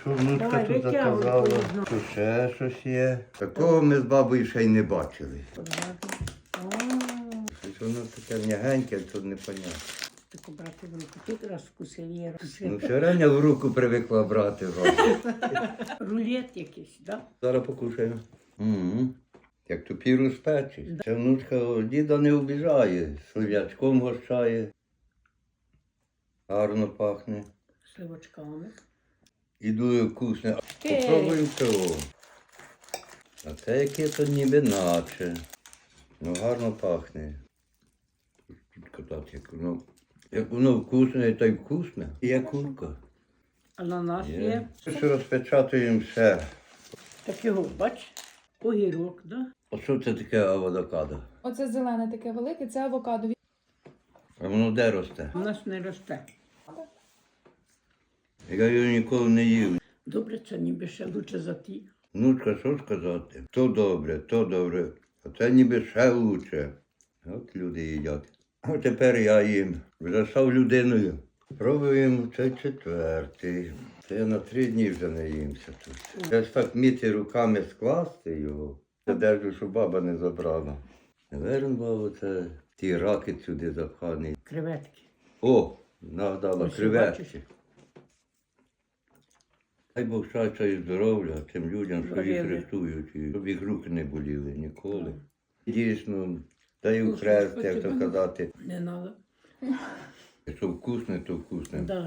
що внучка Давай, тут витягуй заказала. Тут ще щось є. Такого ми з бабою ще й не бачили. Щось воно таке м'ягеньке, тут непонятно. таку брати в руку. Тут раз вкусив є. Ну, все рання в руку привикла брати. бабу. Рулет якийсь, да? Зараз покушаємо. Як тупі розпечі. Це внучка о, діда не обіжає, слив'ячком гощає. Гарно пахне. Сливочками. І дуже вкусне. Попробуємо цього. А це яке то ніби наче. Ну гарно пахне. Підкатати, як воно. Як воно вкусне, та й вкусне. Є курка. Ананас Є. є. Що розпечатуємо все. Так його, бач, огірок, да? А що це таке авокадо? Оце зелене таке велике, це авокадо. А воно де росте? У нас не росте. Я його ніколи не їв. Добре, це ніби ще лучше за ті. Внучка, що сказати? То добре, то добре. А це ніби ще лучше. От люди їдять. А тепер я їм. Вже став людиною. Пробуємо цей четвертий. Це я на три дні вже не їмся тут. Я ж так вміти руками скласти його. Це держу, щоб баба не забрала. Наверно, баба, це ті раки сюди запхані. Креветки. О, нагадала, креветки. Хай Бог щастя і здоров'я тим людям, що їх рятують, і щоб їх руки не боліли ніколи. Дійсно, дай у хрест, як то казати. Не надо. Якщо вкусне, то вкусне. Да.